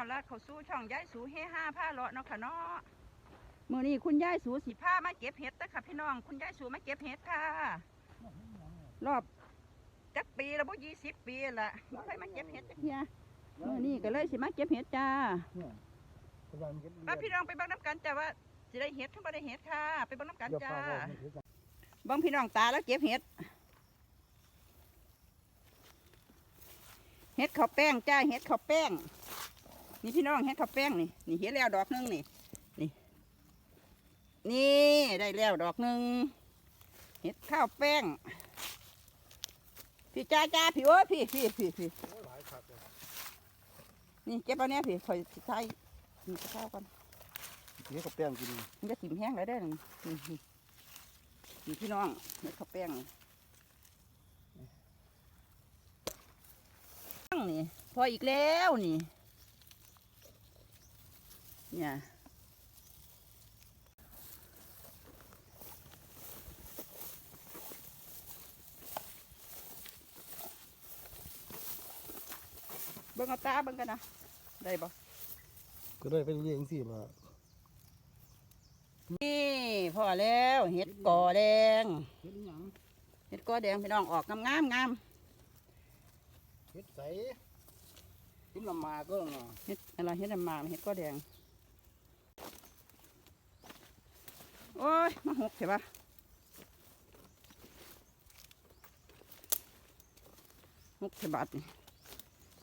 อนรับเข้าสู่ช่องยายสูเฮห้าผ้าเลาะเนาะค่ะเนาะมื่อนี้คุณยายสูสิผ้ามาเก็บเห็ดนะค่ะพี่น้อง คุณยายสูมาเก็บเห็ดค่ะ รอบจักปีแล้วบ่ยี่สิบปีละบ่เคยมาเก็บเห็ดจักเทียมื่อนี้ก็เลยสิมาเก็บเห็ดจ้าป้าพี่น้องไปเบิ่งน้ำกันจ้าว่าสิได้เห็ดทั้งบ่ได้เห็ดค่ะ ไปเบิ่งน้ำกันจ้าเบิ่งพี่น้องตาแล้วเก็บเห็ดเห็ดข้าวแป้งจ้าเห็ดข้าวแป้ง นี่พี่น้องเห็ดข้าวแป้งนี่นี่เห็ดแล้วดอกหนึงนี่นี่ นี่ได้แล้วดอกหนึงเห็ดข้าวแป้ง พี่จ้าจ้าพี่โอ้ยพี่พี่พี่พี่นี่เก็บเอาเนี้ยพี่คอยสิใช้นี่ข้าวก่อนนี่กับแป้งกินมันจะถิ่มแห้งเลยได้อนี่นี่นี่นี่พี่น้องเห็ดข้าวแป้งนี่ตั้งนี่พออีกแล้วนี่ เนี่ยเบิ่งเอาตาเบิ่งกันนะได้บ่ก็ได้ไปเรียนสิมานี่พอแล้วเห็ดก่อแดงเฮ็ดหยังเห็ดก่อแดงพี่น้องออกงามงามงามเฮ็ดใสกินลำมาก็เนาะเห็ดอะไรเห็ดน้ำหมากเห็ดก่อแดง โอ้ย มาหกใช่ปะหกใช่บาทนี่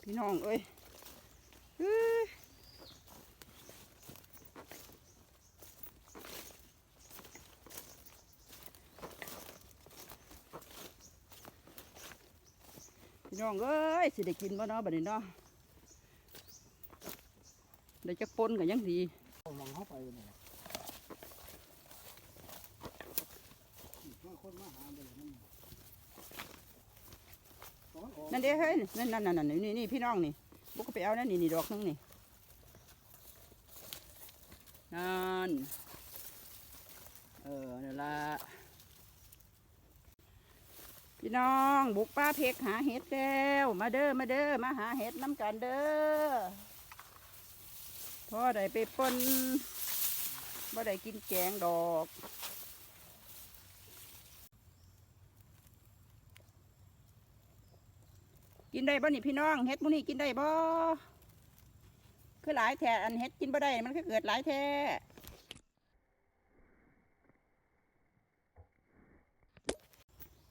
พี่น้องเอ้ยพี่น้องเอ้ยสิได้กินบ่เนาะบัดนี้เนาะได้จักปนกันยังดีมองเข้าไปเลย นั่นเด้เฮ้ยนั่นนั่นนั่นนี่นี่นี่พี่น้องนี่บุกไปเอานั่นนี่นี่ดอกนึงนี่นั่นเออนั่ละพี่น้องบุกป้าเพกหาเห็ดแล้วมาเด้อมาเด้อมาหาเห็ดน้ำกันเด้อพอได้ไปปนบ่ได้กินแกงดอก กินได้บ่นี่พี่น้องเฮ็ดหมูนี่กินได้บ่คือหลายแท้อันเฮ็ดกินบ่ได้มันคือเกิดหลายแท้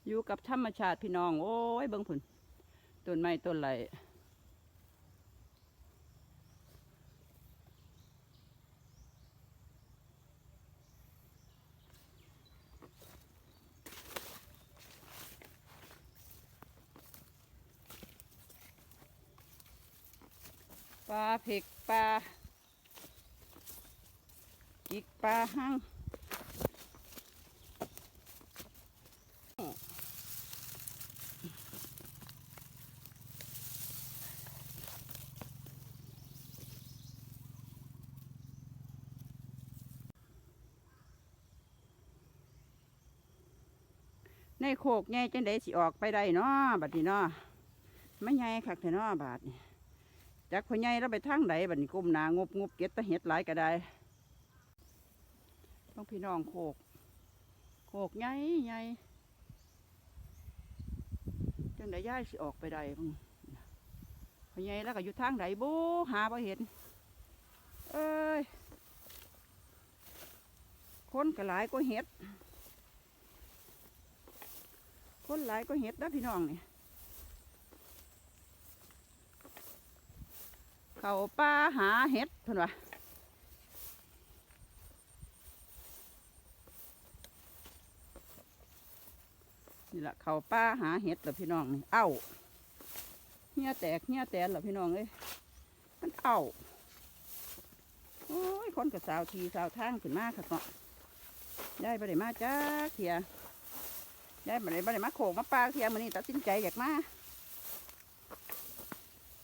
อยู่กับธรรมชาติพี่น้อง โอ้ยเบิ่งผุนต้นไม้ต้นไร ปลาเผ็กปลากิกปลาหั่งในโคกใหญ่จังไดสิออกไปได้เนาะบัดนี้เนาะไม่ใหญ่คักแต่เนาะบาดนี้ จากพ่อใหญ่เราไปทางใดบัดนี้ก้มหนางบงบเก็บตะเห็ดหลายก็ได้ต้องพี่น้องโคก โคกใหญ่ใหญ่จังไดย้ายสิออกไปได้บ้างพ่อใหญ่แล้วก็อยู่ทางใดบูหาบ่เห็น เอ้ยคนก็หลายก็เห็ด คนหลายก็เห็ดนะพี่น้องเนี่ย เขาป้าหาเห็ดเพิ่นว่านี่แหละเขาป้าหาเห็ดเหรอพี่น้องนี่เอ้าเหี้ยแตกเหี้ยแตนเหรอพี่น้องเอ้ยมันเอ้าโอ้ยคนกับสาวทีสาวทางขึ้นมาค่ะเนาะยายบ่ได้มาจ้าเทียยายบ่ได้บ่ได้มาโขกมาปลาเทียมันนี่ตัดสินใจอยากมา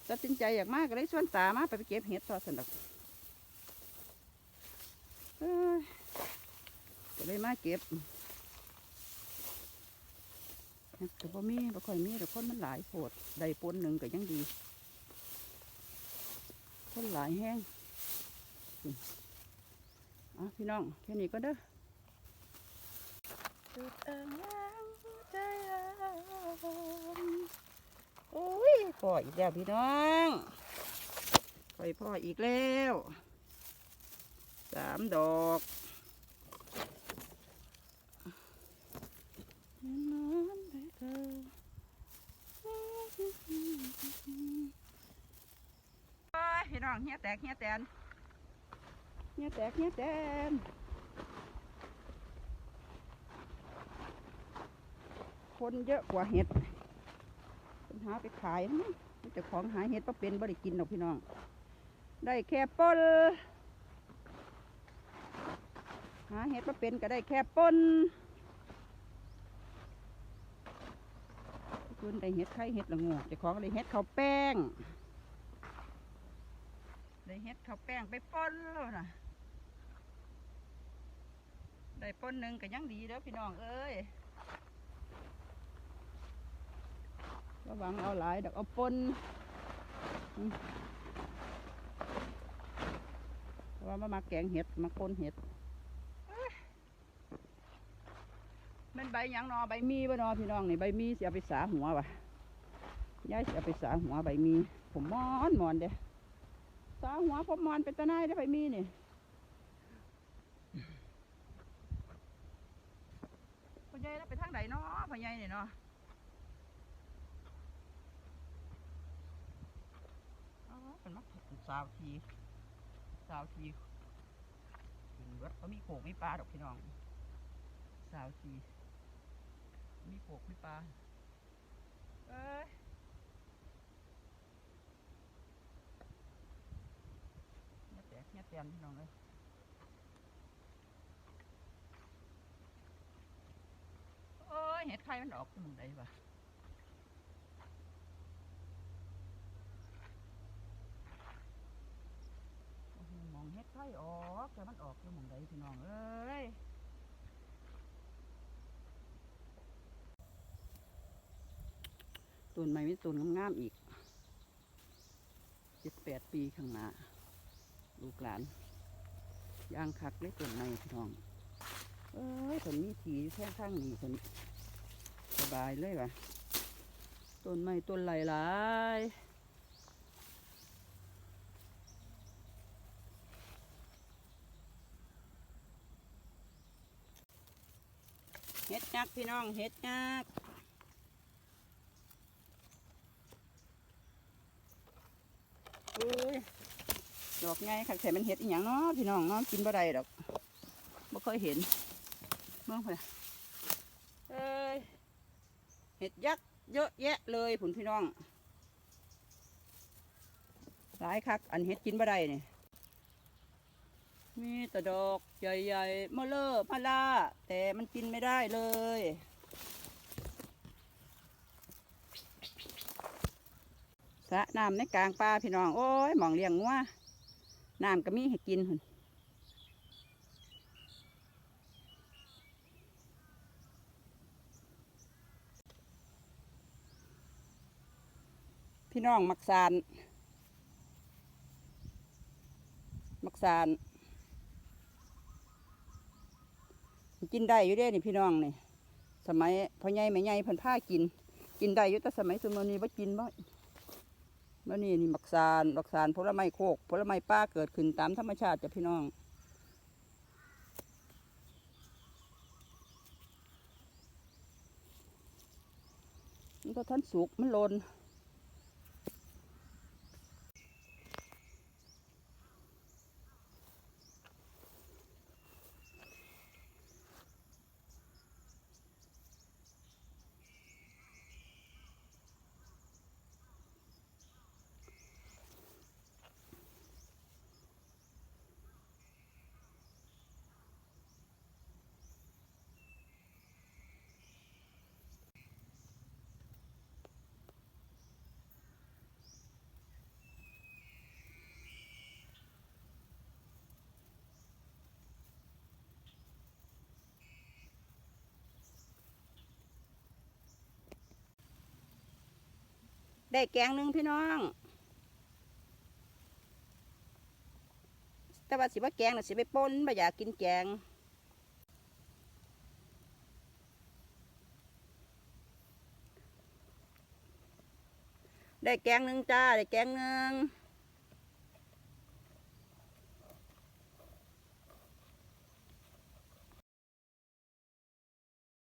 ตัดสินใจอยากมากก็เลยชวนตามาไปเก็บเห็ดต่อสนุกเอ้ยก็เลยมาเก็บหเฮ็ดก็บ่มีบ่ค่อยมีแต่คนมันหลายโพดได้ปนหนึ่งก็ยังดี คนหลายแห้งอะพี่น้องแค่นี้ก็เด้อจุดอิงยังใจลม โอ้ยพ่ออีกแล้วพี่น้องไปพ่ออีกแล้วสามดอกไอ้พี่น้องเฮียแตกเฮียแตนเฮียแตกเฮียแตนคนเยอะกว่าเห็ด หาไปขายเจะของหาเห็ดก็เป็นบ่ได้กินหรอกพี่น้อง ได้แค่ปนหาเห็ดมาเป็นก็ได้แค่ปนคุณได้เห็ดไข่เห็ดละงูเจ้าของได้เห็ดข้าวแป้ง ได้เห็ดข้าวแป้งไปปนแล้วนะได้ปนหนึ่งก็ยังดีเด้อพี่น้องเอ้ย ระวังเอาหลายดอกเอาปนว่ามามาแกงเห็ดมาปนเห็ดมันใบยังนอใบมีบ่นอพี่น้องนี่ใบมีเสียไปสาหัววะย้ายเสียไปสาหัวใบมี ผมมอนมอนเด้สาหัวผมมอนเป็นตาหนได้อไปมีนี่พ่อใหญ่แล้วไปทางไหนเนาะพ่อใหญ่นี่เนาะ อ๋อเป็นมักถสาวทีสาวทีกินเบิดเขามีโขกมีปลาดอกพี่น้องสาวทีมีโขกมีปลาเอ้ยเนี่ยแตกเนี่ยเตียนพี่น้องเลยโอ้ยเห็ดไข่มันออกมึงได้ปะโอ้โหม องเห็ดไข่ออกแต่มันออกที่มึงได้พี่น้องเอ้ยต้นไม้มีต้นงามๆอีกเจ็ดแปดปีข้างหน้าลูกหลานย่างคักเลยต้นไม้พี่น้อง เอ้ยคนมีทีแค่ข้างนี้คนสบายเลยว่ะต้นไม้ต้นไหลหลาย เฮ็ดยักษ์พี่น้องเฮ็ดยักษ์เอ้ยดอกไงค่ะแต่มันเห็ดอีหยังเนาะพี่น้องเนาะกินบ่ได้ดอกบ่เคยเห็นเมื่อไหร่เอ้ยเห็ดยักษ์เยอะแยะเลยผุนพี่น้องหลายคักอันเห็ดกินบ่ได้นี่ย มีแต่ดอกใหญ่ๆมะเลอมะลาแต่มันกินไม่ได้เลย สะน้ำในกลางป่าพี่น้อง โอ้ยหมองเลี้ยงงัวน้ำก็มีให้กินหุ่นพี่น้องมักสาน มักสาน กินได้อยู่เด้นี่พี่น้องนี่ สมัยพ่อใหญ่แม่ใหญ่พันผ้ากิน กินได้อยู่แต่สมัยสมัยนี้ว่ากินบ่แล้วนี่นี่มักซานมักซานผลไม้โคกผลไม้ป้าเกิดขึ้นตามธรรมชาติจ้ะพี่น้องมันก็ท่านสุกมันหลน ได้แกงหนึ่งพี่น้อง แต่ว่าสิว่าแกงน่ะสิไปป้นบ่อยากกินแกงได้แกงหนึ่งจ้า ได้แกงหนึ่ง